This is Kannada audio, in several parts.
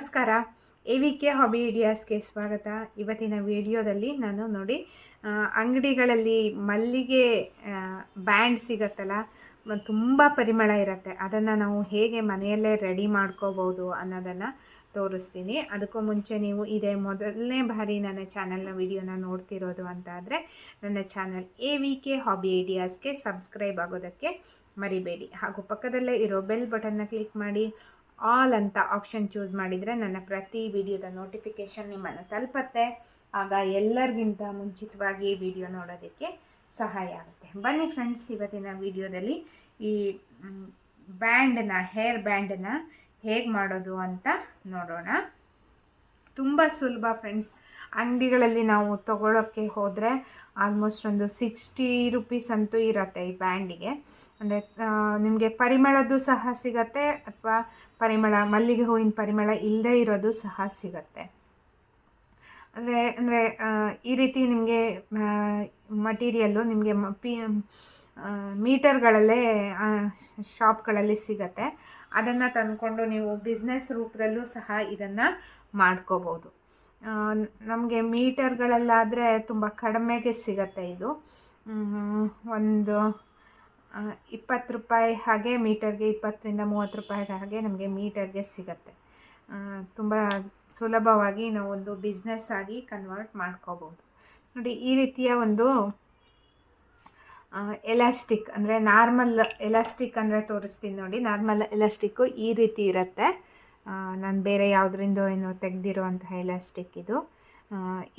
ನಮಸ್ಕಾರ. ಎ ವಿ ಕೆ ಹಾಬಿ ಇಡಿಯಾಸ್ಗೆ ಸ್ವಾಗತ. ಇವತ್ತಿನ ವಿಡಿಯೋದಲ್ಲಿ ನಾನು ನೋಡಿ ಅಂಗಡಿಗಳಲ್ಲಿ ಮಲ್ಲಿಗೆ ಬ್ಯಾಂಡ್ ಸಿಗತ್ತಲ್ಲ ತುಂಬ ಪರಿಮಳ ಇರುತ್ತೆ. ಅದನ್ನು ನಾವು ಹೇಗೆ ಮನೆಯಲ್ಲೇ ರೆಡಿ ಮಾಡ್ಕೋಬೋದು ಅನ್ನೋದನ್ನು ತೋರಿಸ್ತೀನಿ. ಅದಕ್ಕೂ ಮುಂಚೆ ನೀವು ಇದೇ ಮೊದಲನೇ ಬಾರಿ ನನ್ನ ಚಾನಲ್ನ ವಿಡಿಯೋನ ನೋಡ್ತಿರೋದು ಅಂತ ಆದರೆ ನನ್ನ channel A V K hobby ಐಡಿಯಾಸ್ಗೆ subscribe ಆಗೋದಕ್ಕೆ ಮರಿಬೇಡಿ. ಹಾಗೂ ಪಕ್ಕದಲ್ಲೇ ಇರೋ ಬೆಲ್ ಬಟನ್ನ ಕ್ಲಿಕ್ ಮಾಡಿ ಆಲ್ ಅಂತ ಆಪ್ಷನ್ ಚೂಸ್ ಮಾಡಿದರೆ ನನ್ನ ಪ್ರತಿ ವಿಡಿಯೋದ ನೋಟಿಫಿಕೇಷನ್ ನಿಮ್ಮನ್ನು ತಲುಪತ್ತೆ. ಆಗ ಎಲ್ಲರಿಗಿಂತ ಮುಂಚಿತವಾಗಿ ವಿಡಿಯೋ ನೋಡೋದಕ್ಕೆ ಸಹಾಯ ಆಗುತ್ತೆ. ಬನ್ನಿ ಫ್ರೆಂಡ್ಸ್ ಇವತ್ತಿನ ವಿಡಿಯೋದಲ್ಲಿ ಈ ಬ್ಯಾಂಡನ್ನ ಹೇರ್ ಬ್ಯಾಂಡನ್ನ ಹೇಗೆ ಮಾಡೋದು ಅಂತ ನೋಡೋಣ. ತುಂಬ ಸುಲಭ ಫ್ರೆಂಡ್ಸ್ ಅಂಗಡಿಗಳಲ್ಲಿ ನಾವು ತಗೊಳ್ಳೋಕ್ಕೆ ಹೋದರೆ ಆಲ್ಮೋಸ್ಟ್ ಒಂದು ಸಿಕ್ಸ್ಟಿ ರುಪೀಸ್ ಅಂತೂ ಇರುತ್ತೆ ಈ ಬ್ಯಾಂಡಿಗೆ ಅಂದರೆ ನಿಮಗೆ ಪರಿಮಳದ್ದು ಸಹ ಸಿಗತ್ತೆ ಅಥವಾ ಪರಿಮಳ, ಮಲ್ಲಿಗೆ ಹೂವಿನ ಪರಿಮಳ ಇಲ್ಲದೇ ಇರೋದು ಸಹ ಸಿಗತ್ತೆ. ಅಂದರೆ ಅಂದರೆ ಈ ರೀತಿ ನಿಮಗೆ ಮಟೀರಿಯಲ್ಲು ನಿಮಗೆ ಪಿ ಮೀಟರ್ಗಳಲ್ಲೇ ಶಾಪ್ಗಳಲ್ಲಿ ಸಿಗತ್ತೆ. ಅದನ್ನು ತಂದ್ಕೊಂಡು ನೀವು ಬಿಸ್ನೆಸ್ ರೂಪದಲ್ಲೂ ಸಹ ಇದನ್ನು ಮಾಡ್ಕೋಬೋದು. ನಮಗೆ ಮೀಟರ್ಗಳಲ್ಲಾದರೆ ತುಂಬ ಕಡಿಮೆಗೆ ಸಿಗತ್ತೆ ಇದು. ಒಂದು ಇಪ್ಪತ್ತು ರೂಪಾಯಿ ಹಾಗೆ ಮೀಟರ್ಗೆ ಇಪ್ಪತ್ತರಿಂದ ಮೂವತ್ತು ರೂಪಾಯಿ ಹಾಗೆ ನಮಗೆ ಮೀಟರ್ಗೆ ಸಿಗತ್ತೆ. ತುಂಬ ಸುಲಭವಾಗಿ ನಾವು ಒಂದು ಬಿಸ್ನೆಸ್ ಆಗಿ ಕನ್ವರ್ಟ್ ಮಾಡ್ಕೋಬೋದು ನೋಡಿ, ಈ ರೀತಿಯ ಒಂದು ಎಲಾಸ್ಟಿಕ್ ಅಂದರೆ ನಾರ್ಮಲ್ ಎಲಾಸ್ಟಿಕ್ ಅಂದರೆ ತೋರಿಸ್ತೀನಿ ನೋಡಿ. ನಾರ್ಮಲ್ ಎಲಾಸ್ಟಿಕ್ಕು ಈ ರೀತಿ ಇರುತ್ತೆ. ನಾನು ಬೇರೆ ಯಾವುದರಿಂದ ಏನೋ ತೆಗೆದಿರುವಂತಹ ಎಲಾಸ್ಟಿಕ್ ಇದು.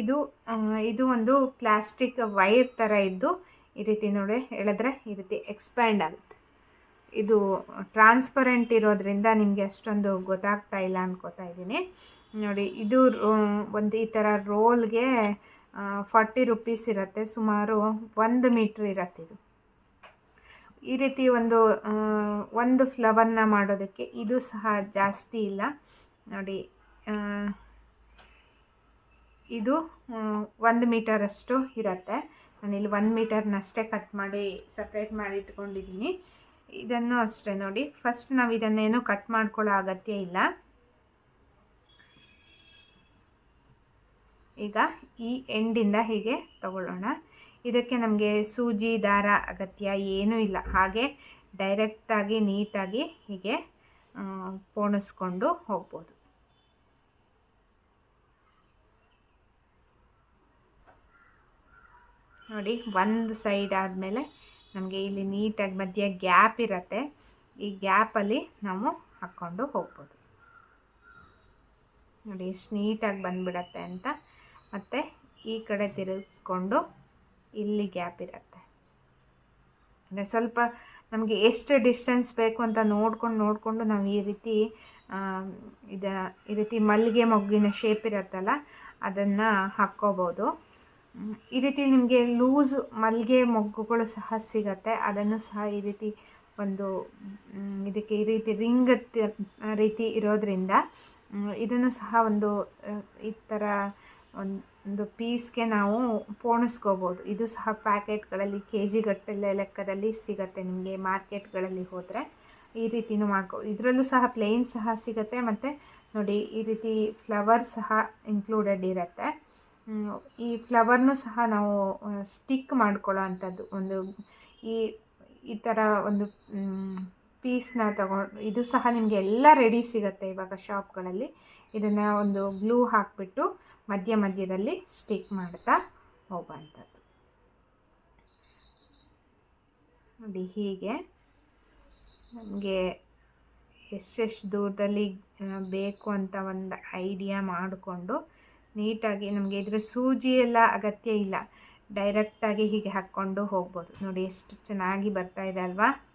ಇದು ಇದು ಒಂದು ಪ್ಲಾಸ್ಟಿಕ್ ವೈರ್ ಥರ ಇದ್ದು ಈ ರೀತಿ ನೋಡಿ, ಹೇಳಿದ್ರೆ ಈ ರೀತಿ ಎಕ್ಸ್ಪ್ಯಾಂಡ್ ಆಗುತ್ತೆ. ಇದು ಟ್ರಾನ್ಸ್ಪರೆಂಟ್ ಇರೋದ್ರಿಂದ ನಿಮಗೆ ಅಷ್ಟೊಂದು ಗೊತ್ತಾಗ್ತಾ ಇಲ್ಲ ಅನ್ಕೋತಾ ಇದ್ದೀನಿ. ನೋಡಿ, ಇದು ಒಂದು ಈ ಥರ ರೋಲ್ಗೆ ಫಾರ್ಟಿ ರುಪೀಸ್ ಇರುತ್ತೆ. ಸುಮಾರು ಒಂದು ಮೀಟ್ರ್ ಇರುತ್ತೆ ಇದು. ಈ ರೀತಿ ಒಂದು ಒಂದು ಫ್ಲವರ್ನ ಮಾಡೋದಕ್ಕೆ ಇದು ಸಹ ಜಾಸ್ತಿ ಇಲ್ಲ. ನೋಡಿ ಇದು ಒಂದು ಮೀಟರಷ್ಟು ಇರುತ್ತೆ. ನಾನಿಲ್ಲಿ ಒಂದು ಮೀಟರ್ನಷ್ಟೇ ಕಟ್ ಮಾಡಿ ಸಪ್ರೇಟ್ ಮಾಡಿ ಇಟ್ಕೊಂಡಿದ್ದೀನಿ. ಇದನ್ನು ಅಷ್ಟೇ ನೋಡಿ. ಫಸ್ಟ್ ನಾವು ಇದನ್ನೇನು ಕಟ್ ಮಾಡ್ಕೊಳ್ಳೋ ಅಗತ್ಯ ಇಲ್ಲ. ಈಗ ಈ ಎಂಡಿಂದ ಹೀಗೆ ತಗೊಳ್ಳೋಣ. ಇದಕ್ಕೆ ನಮಗೆ ಸೂಜಿ, ದಾರ ಅಗತ್ಯ ಏನೂ ಇಲ್ಲ. ಹಾಗೆ ಡೈರೆಕ್ಟಾಗಿ ನೀಟಾಗಿ ಹೀಗೆ ಪೋಣಿಸ್ಕೊಂಡು ಹೋಗ್ಬೋದು. ನೋಡಿ, ಒಂದು ಸೈಡ್ ಆದಮೇಲೆ ನಮಗೆ ಇಲ್ಲಿ ನೀಟಾಗಿ ಮಧ್ಯೆ ಗ್ಯಾಪ್ ಇರುತ್ತೆ. ಈ ಗ್ಯಾಪಲ್ಲಿ ನಾವು ಹಾಕ್ಕೊಂಡು ಹೋಗ್ಬೋದು. ನೋಡಿ ಎಷ್ಟು ನೀಟಾಗಿ ಬಂದುಬಿಡತ್ತೆ ಅಂತ. ಮತ್ತು ಈ ಕಡೆ ತಿರುಗಿಸ್ಕೊಂಡು ಇಲ್ಲಿ ಗ್ಯಾಪ್ ಇರುತ್ತೆ. ಅಂದರೆ ಸ್ವಲ್ಪ ನಮಗೆ ಎಷ್ಟು ಡಿಸ್ಟೆನ್ಸ್ ಬೇಕು ಅಂತ ನೋಡ್ಕೊಂಡು ನೋಡಿಕೊಂಡು ನಾವು ಈ ರೀತಿ ಇದು, ಈ ರೀತಿ ಮಲ್ಲಿಗೆ ಮೊಗ್ಗಿನ ಶೇಪ್ ಇರುತ್ತಲ್ಲ, ಅದನ್ನು ಹಾಕ್ಕೋಬೋದು. ಈ ರೀತಿ ನಿಮಗೆ ಲೂಸ್ ಮಲ್ಲಿಗೆ ಮೊಗ್ಗುಗಳು ಸಹ ಸಿಗತ್ತೆ. ಅದನ್ನು ಸಹ ಈ ರೀತಿ ಒಂದು ಇದಕ್ಕೆ ಈ ರೀತಿ ರಿಂಗ್ ರೀತಿ ಇರೋದ್ರಿಂದ ಇದನ್ನು ಸಹ ಒಂದು ಈ ಥರ ಒಂದು ಪೀಸ್ಗೆ ನಾವು ಪೋಣಿಸ್ಕೋಬೋದು. ಇದು ಸಹ ಪ್ಯಾಕೆಟ್ಗಳಲ್ಲಿ ಕೆ ಜಿ ಗಟ್ಟಲೆ ಲೆಕ್ಕದಲ್ಲಿ ಸಿಗತ್ತೆ ನಿಮಗೆ ಮಾರ್ಕೆಟ್ಗಳಲ್ಲಿ ಹೋದರೆ. ಈ ರೀತಿನೂ ಮಾಡ್ಕೋ, ಇದರಲ್ಲೂ ಸಹ ಪ್ಲೇನ್ ಸಹ ಸಿಗತ್ತೆ. ಮತ್ತು ನೋಡಿ, ಈ ರೀತಿ ಫ್ಲವರ್ ಸಹ ಇನ್ಕ್ಲೂಡೆಡ್ ಇರುತ್ತೆ. ಈ ಫ್ಲವರ್ನು ಸಹ ನಾವು ಸ್ಟಿಕ್ ಮಾಡ್ಕೊಳ್ಳೋ ಅಂಥದ್ದು ಒಂದು ಈ ಈ ಥರ ಒಂದು ಪೀಸ್ನ ತಗೊಂಡು ಇದು ಸಹ ನಿಮಗೆ ಎಲ್ಲ ರೆಡಿ ಸಿಗುತ್ತೆ ಇವಾಗ ಶಾಪ್ಗಳಲ್ಲಿ. ಇದನ್ನು ಒಂದು ಗ್ಲೂ ಹಾಕಿಬಿಟ್ಟು ಮಧ್ಯ ಮಧ್ಯದಲ್ಲಿ ಸ್ಟಿಕ್ ಮಾಡ್ತಾ ಹೋಗುವಂಥದ್ದು. ನೋಡಿ ಹೀಗೆ. ನಮಗೆ ಎಷ್ಟೆಷ್ಟು ದೂರದಲ್ಲಿ ಬೇಕು ಅಂತ ಒಂದು ಐಡಿಯಾ ಮಾಡಿಕೊಂಡು ನೀಟಾಗಿ ನಮಗೆ ಇದರ ಸೂಜಿ ಎಲ್ಲ ಅಗತ್ಯ ಇಲ್ಲ. ಡೈರೆಕ್ಟಾಗಿ ಹೀಗೆ ಹಾಕ್ಕೊಂಡು ಹೋಗ್ಬೋದು. ನೋಡಿ ಎಷ್ಟು ಚೆನ್ನಾಗಿ ಬರ್ತಾ ಇದೆ ಅಲ್ವಾ?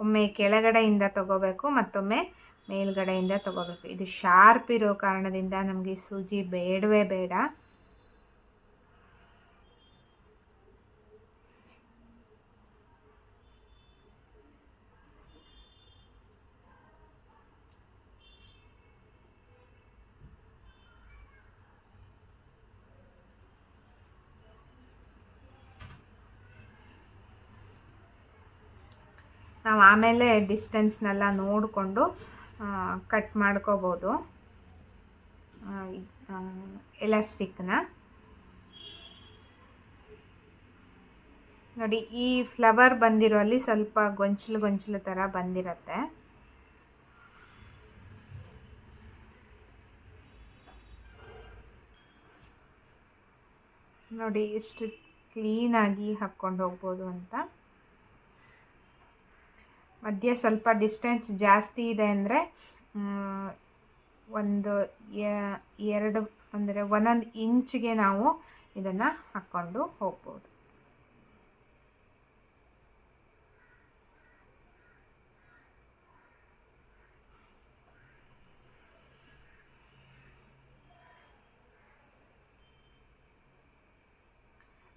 ಒಮ್ಮೆ ಕೆಳಗಡೆಯಿಂದ ತಗೋಬೇಕು ಮತ್ತೊಮ್ಮೆ ಮೇಲ್ಗಡೆಯಿಂದ ತಗೋಬೇಕು. ಇದು ಶಾರ್ಪ್ ಇರೋ ಕಾರಣದಿಂದ ನಮಗೆ ಸೂಜಿ ಬೇಡವೇ ಬೇಡ. ನಾವು ಆಮೇಲೆ ಡಿಸ್ಟೆನ್ಸ್ನೆಲ್ಲ ನೋಡಿಕೊಂಡು ಕಟ್ ಮಾಡ್ಕೋಬೋದು. ಎಲಾಸ್ಟಿಕ್ನ ನೋಡಿ, ಈ ಫ್ಲವರ್ ಬಂದಿರೋ ಅಲ್ಲಿ ಸ್ವಲ್ಪ ಗೊಂಚಲು ಗೊಂಚಲು ಥರ ಬಂದಿರತ್ತೆ. ನೋಡಿ ಎಷ್ಟು ಕ್ಲೀನಾಗಿ ಹಾಕ್ಕೊಂಡು ಹೋಗ್ಬೋದು ಅಂತ. ಮಧ್ಯೆ ಸ್ವಲ್ಪ ಡಿಸ್ಟೆನ್ಸ್ ಜಾಸ್ತಿ ಇದೆ ಅಂದರೆ ಒಂದು ಎರಡು ಅಂದರೆ ಒಂದೊಂದು ಇಂಚಿಗೆ ನಾವು ಇದನ್ನು ಹಾಕ್ಕೊಂಡು ಹೋಗ್ಬೋದು.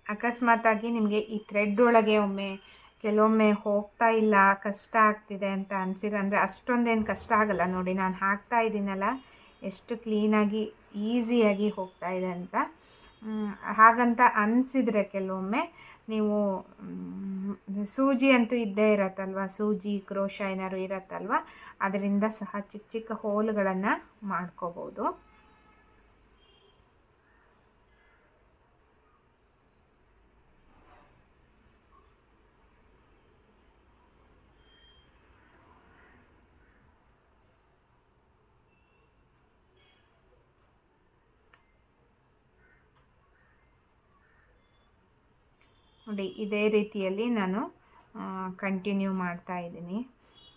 ಅಕಸ್ಮಾತಾಗಿ ನಿಮಗೆ ಈ ಥ್ರೆಡ್ ಒಳಗೆ ಒಮ್ಮೆ ಕೆಲವೊಮ್ಮೆ ಹೋಗ್ತಾ ಇಲ್ಲ, ಕಷ್ಟ ಆಗ್ತಿದೆ ಅಂತ ಅನಿಸಿದ್ರೆ ಅಂದರೆ ಅಷ್ಟೊಂದೇನು ಕಷ್ಟ ಆಗಲ್ಲ ನೋಡಿ. ನಾನು ಹಾಕ್ತಾ ಇದ್ದೀನಲ್ಲ, ಎಷ್ಟು ಕ್ಲೀನಾಗಿ, ಈಸಿಯಾಗಿ ಹೋಗ್ತಾ ಇದೆ ಅಂತ. ಹಾಗಂತ ಅನಿಸಿದ್ರೆ ಕೆಲವೊಮ್ಮೆ ನೀವು ಸೂಜಿ ಅಂತೂ ಇದ್ದೇ ಇರತ್ತಲ್ವ? ಸೂಜಿ, ಕ್ರೋಶ ಏನಾದ್ರು ಇರತ್ತಲ್ವ? ಅದರಿಂದ ಸಹ ಚಿಕ್ಕ ಚಿಕ್ಕ ಹೋಲ್ಗಳನ್ನು ಮಾಡ್ಕೋಬೋದು. ನೋಡಿ, ಇದೇ ರೀತಿಯಲ್ಲಿ ನಾನು ಕಂಟಿನ್ಯೂ ಮಾಡ್ತಾ ಇದ್ದೀನಿ.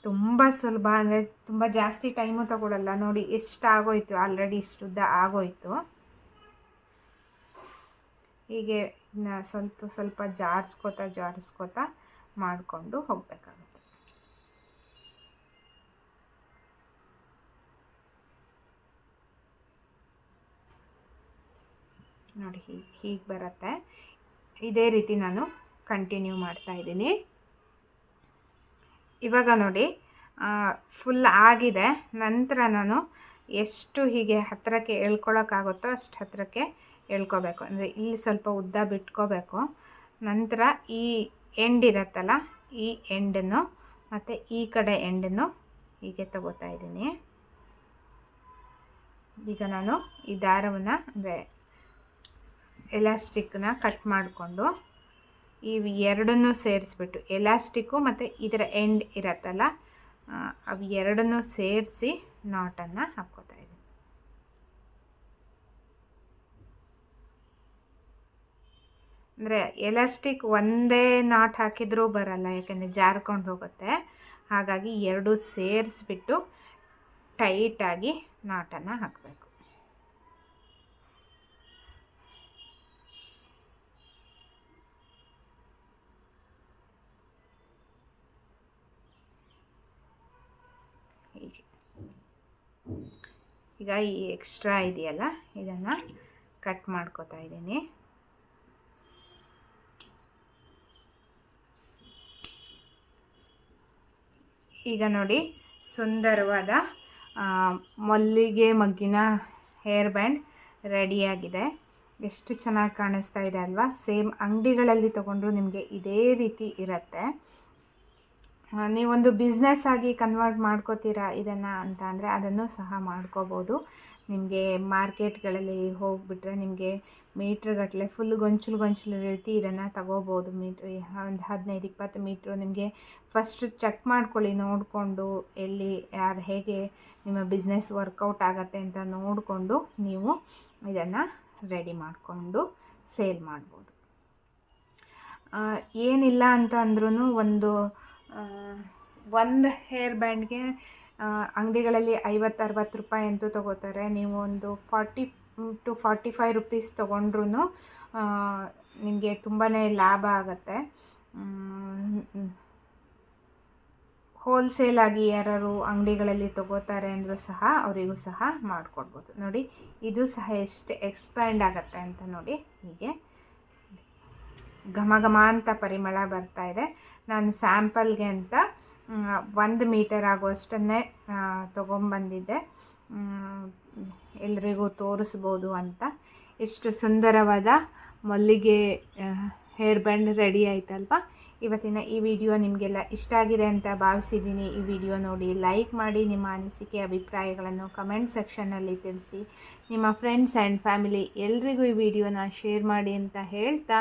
ತುಂಬ ಸುಲಭ ಅಂದರೆ ತುಂಬ ಜಾಸ್ತಿ ಟೈಮು ತಗೊಳ್ಳಲ್ಲ ನೋಡಿ ಎಷ್ಟು ಆಗೋಯ್ತು ಆಲ್ರೆಡಿ ಇಷ್ಟುದ್ದ ಆಗೋಯ್ತು. ಹೀಗೆ ಸ್ವಲ್ಪ ಸ್ವಲ್ಪ ಜಾರಿಸ್ಕೋತಾ ಜಾರಿಸ್ಕೋತಾ ಮಾಡಿಕೊಂಡು ಹೋಗಬೇಕಾಗುತ್ತೆ. ನೋಡಿ, ಹೀಗೆ ಹೀಗೆ ಬರುತ್ತೆ. ಇದೇ ರೀತಿ ನಾನು ಕಂಟಿನ್ಯೂ ಮಾಡ್ತಾ ಇದ್ದೀನಿ. ಇವಾಗ ನೋಡಿ ಫುಲ್ ಆಗಿದೆ. ನಂತರ ನಾನು ಎಷ್ಟು ಹೀಗೆ ಹತ್ತಿರಕ್ಕೆ ಎಳ್ಕೊಳಕ್ಕಾಗುತ್ತೋ ಅಷ್ಟು ಹತ್ತಿರಕ್ಕೆ ಎಳ್ಕೊಬೇಕು ಅಂದರೆ ಇಲ್ಲಿ ಸ್ವಲ್ಪ ಉದ್ದ ಬಿಟ್ಕೋಬೇಕು. ನಂತರ ಈ ಎಂಡ್ ಇರತ್ತಲ್ಲ, ಈ ಎಂಡನ್ನು ಮತ್ತು ಈ ಕಡೆ ಎಂಡನ್ನು ಹೀಗೆ ತಗೋತಾ ಇದ್ದೀನಿ. ಈಗ ನಾನು ಈ ದಾರವನ್ನು, ಅಂದರೆ ಎಲಾಸ್ಟಿಕ್ನ ಕಟ್ ಮಾಡಿಕೊಂಡು ಈ ಎರಡನ್ನೂ ಸೇರಿಸ್ಬಿಟ್ಟು ಎಲಾಸ್ಟಿಕ್ಕು ಮತ್ತು ಇದರ ಎಂಡ್ ಇರತ್ತಲ್ಲ ಅವು ಎರಡನ್ನೂ ಸೇರಿಸಿ ನಾಟನ್ನು ಹಾಕ್ಕೋತಾ ಇದ್ದೀನಿ. ಅಂದರೆ ಎಲಾಸ್ಟಿಕ್ ಒಂದೇ ನಾಟ್ ಹಾಕಿದರೂ ಬರಲ್ಲ, ಯಾಕೆಂದರೆ ಜಾರ್ಕೊಂಡು ಹೋಗುತ್ತೆ. ಹಾಗಾಗಿ ಎರಡು ಸೇರಿಸ್ಬಿಟ್ಟು ಟೈಟಾಗಿ ನಾಟನ್ನು ಹಾಕಬೇಕು. ಈಗ ಈ ಎಕ್ಸ್ಟ್ರಾ ಇದೆಯಲ್ಲ, ಇದನ್ನು ಕಟ್ ಮಾಡ್ಕೋತಾ ಇದ್ದೀನಿ. ಈಗ ನೋಡಿ ಸುಂದರವಾದ ಮಲ್ಲಿಗೆ ಮಗ್ಗಿನ ಹೇರ್ ಬ್ಯಾಂಡ್ ರೆಡಿಯಾಗಿದೆ ಎಷ್ಟು ಚೆನ್ನಾಗಿ ಕಾಣಿಸ್ತಾ ಇದೆ ಅಲ್ವಾ? ಸೇಮ್ ಅಂಗಡಿಗಳಲ್ಲಿ ತೊಗೊಂಡ್ರು ನಿಮಗೆ ಇದೇ ರೀತಿ ಇರುತ್ತೆ. ನೀವೊಂದು ಬಿಸ್ನೆಸ್ ಆಗಿ ಕನ್ವರ್ಟ್ ಮಾಡ್ಕೋತೀರಾ ಇದನ್ನು ಅಂತ ಅಂದರೆ ಅದನ್ನು ಸಹ ಮಾಡ್ಕೋಬೋದು. ನಿಮಗೆ ಮಾರ್ಕೆಟ್ಗಳಲ್ಲಿ ಹೋಗಿಬಿಟ್ರೆ ನಿಮಗೆ ಮೀಟ್ರ್ಗಟ್ಟಲೆ ಫುಲ್ ಗೊಂಚಲು ಗೊಂಚಲು ರೀತಿ ಇದನ್ನು ತಗೋಬೋದು. ಮೀಟ್ರ್ ಒಂದು ಹದಿನೈದು, ಇಪ್ಪತ್ತು ಮೀಟ್ರು ನಿಮಗೆ ಫಸ್ಟ್ ಚೆಕ್ ಮಾಡ್ಕೊಳ್ಳಿ, ನೋಡಿಕೊಂಡು ಎಲ್ಲಿ ಯಾರು ಹೇಗೆ ನಿಮ್ಮ ಬಿಸ್ನೆಸ್ ವರ್ಕೌಟ್ ಆಗುತ್ತೆ ಅಂತ ನೋಡಿಕೊಂಡು ನೀವು ಇದನ್ನು ರೆಡಿ ಮಾಡಿಕೊಂಡು ಸೇಲ್ ಮಾಡ್ಬೋದು. ಏನಿಲ್ಲ ಅಂತ ಅಂದ್ರೂ ಒಂದು ಒಂದು ಹೇರ್ ಬ್ಯಾಂಡ್ಗೆ ಅಂಗಡಿಗಳಲ್ಲಿ ಐವತ್ತು ಅರವತ್ತು ರೂಪಾಯಿ ಅಂತೂ ತೊಗೋತಾರೆ. ನೀವು ಒಂದು forty to forty five rupees ತೊಗೊಂಡ್ರೂ ನಿಮಗೆ ತುಂಬಾ ಲಾಭ ಆಗುತ್ತೆ. ಹೋಲ್ಸೇಲಾಗಿ ಯಾರು ಅಂಗಡಿಗಳಲ್ಲಿ ತೊಗೋತಾರೆ ಅಂದರೂ ಸಹ ಅವರಿಗೂ ಸಹ ಮಾಡಿಕೊಡ್ಬೋದು. ನೋಡಿ, ಇದು ಸಹ ಎಷ್ಟು ಎಕ್ಸ್ಪ್ಯಾಂಡ್ ಆಗುತ್ತೆ ಅಂತ ನೋಡಿ, ಹೀಗೆ. ಘಮ ಘಮ ಅಂತ ಪರಿಮಳ ಬರ್ತಾ ಇದೆ. ನಾನು ಸ್ಯಾಂಪಲ್ಗೆ ಅಂತ ಒಂದು ಮೀಟರ್ ಆಗುವಷ್ಟನ್ನೇ ತೊಗೊಂಬಂದಿದ್ದೆ. ಎಲ್ರಿಗೂ ತೋರಿಸ್ಬೋದು ಅಂತ. ಎಷ್ಟು ಸುಂದರವಾದ ಮಲ್ಲಿಗೆ ಹೇರ್ ಬ್ಯಾಂಡ್ ರೆಡಿ ಆಯ್ತಲ್ವ? ಇವತ್ತಿನ ಈ ವಿಡಿಯೋ ನಿಮಗೆಲ್ಲ ಇಷ್ಟ ಆಗಿದೆ ಅಂತ ಭಾವಿಸಿದ್ದೀನಿ. ಈ ವಿಡಿಯೋ ನೋಡಿ ಲೈಕ್ ಮಾಡಿ, ನಿಮ್ಮ ಅನಿಸಿಕೆ, ಅಭಿಪ್ರಾಯಗಳನ್ನು ಕಮೆಂಟ್ ಸೆಕ್ಷನ್ನಲ್ಲಿ ತಿಳಿಸಿ. ನಿಮ್ಮ ಫ್ರೆಂಡ್ಸ್ ಆ್ಯಂಡ್ ಫ್ಯಾಮಿಲಿ ಎಲ್ರಿಗೂ ಈ ವಿಡಿಯೋನ ಶೇರ್ ಮಾಡಿ ಅಂತ ಹೇಳ್ತಾ